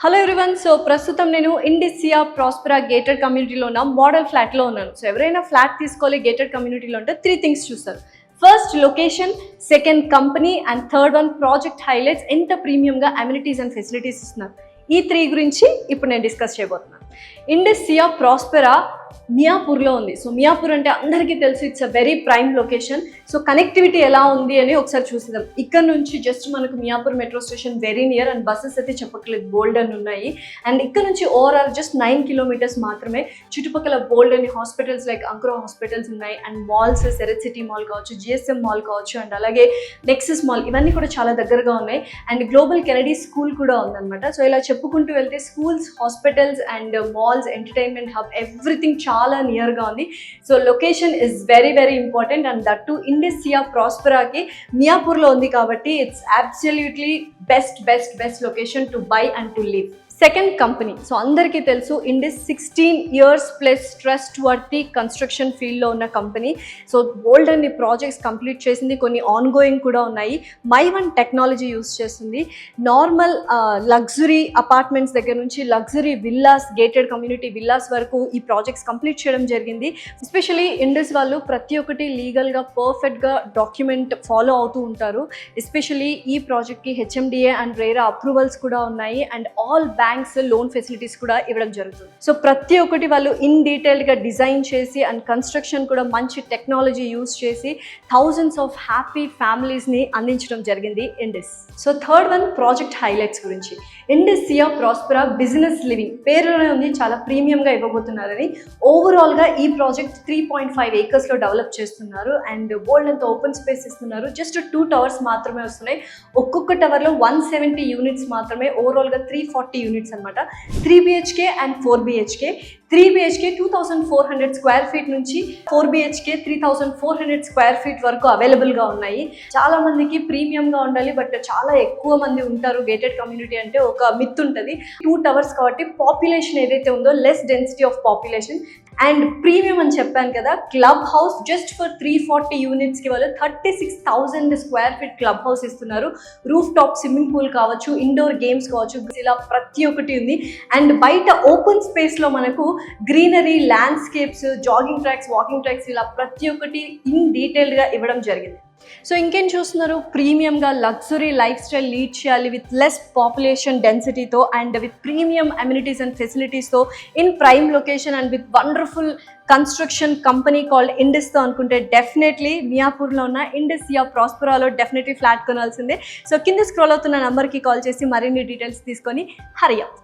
Hello everyone so ప్రస్తుతం నేను ఇండిసియా ప్రాస్పరా gated కమ్యూనిటీలో ఉన్న మోడల్ ఫ్లాట్లో ఉన్నాను. సో ఎవరైనా ఫ్లాట్ తీసుకోవాలి గేటెడ్ కమ్యూనిటీలో ఉంటే త్రీ థింగ్స్ చూస్తారు. First location second company and third one project highlights ఎంత ప్రీమియంగా అమ్యూనిటీస్ అండ్ ఫెసిలిటీస్ ఇస్తున్నారు. ఈ త్రీ గురించి ఇప్పుడు నేను డిస్కస్ చేయబోతున్నాను. ఇండిసియా ప్రాస్పెరా మియాపూర్లో ఉంది. సో మియాపూర్ అంటే అందరికీ తెలుసు it's a very prime location so connectivity ఎలా ఉంది అని ఒకసారి చూసేద్దాం. ఇక్కడ నుంచి జస్ట్ మనకు Miyapur metro station very near and buses అయితే చెప్పట్లేదు బోల్డ్ అని ఉన్నాయి. అండ్ ఇక్కడ నుంచి ఓవరాల్ జస్ట్ నైన్ కిలోమీటర్స్ మాత్రమే చుట్టుపక్కల బోల్డ్ అని హాస్పిటల్స్ లైక్ అంకురో హాస్పిటల్స్ ఉన్నాయి. And malls Sarath city mall కావచ్చు జిఎస్ఎం మాల్ కావచ్చు అండ్ అలాగే నెక్సెస్ మాల్ ఇవన్నీ కూడా చాలా దగ్గరగా ఉన్నాయి. అండ్ గ్లోబల్ కెనడీ స్కూల్ కూడా ఉందన్నమాట. సో ఇలా చెప్పుకుంటూ వెళ్తే schools hospitals and malls entertainment hub everything చాలా నియర్గా ఉంది. So location is very very important and that too Indis Sia ప్రాస్పరాకి మియాపూర్లో ఉంది కాబట్టి it's absolutely best best best location to buy and to live second company. So అందరికీ తెలుసు Indis sixteen years plus trustworthy construction ఫీల్డ్లో ఉన్న company. So బోల్డ్ అన్ని projects complete చేసింది కొన్ని ఆన్ గోయింగ్ కూడా ఉన్నాయి. మై వన్ టెక్నాలజీ యూస్ చేస్తుంది. నార్మల్ లగ్జరీ అపార్ట్మెంట్స్ దగ్గర నుంచి luxury villas gated community villas వరకు ఈ ప్రాజెక్ట్స్ కంప్లీట్ చేయడం జరిగింది. ఎస్పెషలీ ఇండస్ వాళ్ళు ప్రతి ఒక్కటి లీగల్గా పర్ఫెక్ట్గా డాక్యుమెంట్ ఫాలో అవుతూ ఉంటారు. ఎస్పెషలీ ఈ ప్రాజెక్ట్కి హెచ్ఎండిఏ అండ్ రేరా అప్రూవల్స్ కూడా ఉన్నాయి. And all banks loan facilities కూడా ఇవ్వడం జరుగుతుంది. సో ప్రతి ఒక్కటి వాళ్ళు ఇన్ డీటెయిల్డ్గా డిజైన్ చేసి అండ్ కన్స్ట్రక్షన్ కూడా మంచి టెక్నాలజీ యూస్ చేసి థౌజండ్స్ ఆఫ్ హ్యాపీ ఫ్యామిలీస్ని అందించడం జరిగింది Indis. So third one project highlights గురించి. Indis Sia Prospera business living. పేరులోనే ఉంది చాలా ప్రీమియంగా ఇవ్వబోతున్నారని. ఓవరాల్గా ఈ ప్రాజెక్ట్ త్రీ పాయింట్ ఫైవ్ ఏకర్స్లో డెవలప్ చేస్తున్నారు అండ్ వరల్డ్ అంత ఓపెన్ స్పేస్ ఇస్తున్నారు. జస్ట్ టూ టవర్స్ మాత్రమే వస్తున్నాయి. ఒక్కొక్క టవర్లో వన్ సెవెంటీ యూనిట్స్ మాత్రమే. ఓవరాల్గా త్రీ ఫార్టీ యూనిట్స్ అనమాట three BHK and four BHK three BHK two thousand four hundred square feet నుంచి four BHK three thousand four hundred square feet వరకు అవైలబుల్గా ఉన్నాయి. చాలా మందికి ప్రీమియంగా ఉండాలి బట్ చాలా ఎక్కువ మంది ఉంటారు గేటెడ్ కమ్యూనిటీ అంటే ఒక మిత్ ఉంటుంది. టూ టవర్స్ కాబట్టి పాపులేషన్ ఏదైతే ఉందో less density of population and premium అని చెప్పాను కదా club house just for three forty యూనిట్స్కి వాళ్ళు thirty six thousand square feet club house ఇస్తున్నారు. రూఫ్ టాప్ స్విమ్మింగ్ పూల్ కావచ్చు ఇండోర్ గేమ్స్ కావచ్చు ఇలా ప్రతి ఒక్కటి ఉంది. అండ్ బయట ఓపెన్ స్పేస్లో మనకు greenery landscapes jogging tracks walking tracks ఇలా ప్రతి ఒక్కటి ఇన్ డీటెయిల్డ్గా ఇవ్వడం జరిగింది. సో ఇంకేం చూస్తున్నారు? ప్రీమియంగా లగ్జరీ లైఫ్ స్టైల్ లీడ్ చేయాలి with less population డెన్సిటీతో and with premium amenities and ఫెసిలిటీస్తో in prime location and with wonderful construction company called ఇండిస్తో అనుకుంటే డెఫినెట్లీ మియాపూర్లో ఉన్న ఇండిస్ యా ప్రాస్పరాలో డెఫినెట్లీ ఫ్లాట్ కొనాల్సిందే. సో కింద స్క్రోల్ అవుతున్న నెంబర్కి కాల్ చేసి మరిన్ని డీటెయిల్స్ తీసుకొని హరియా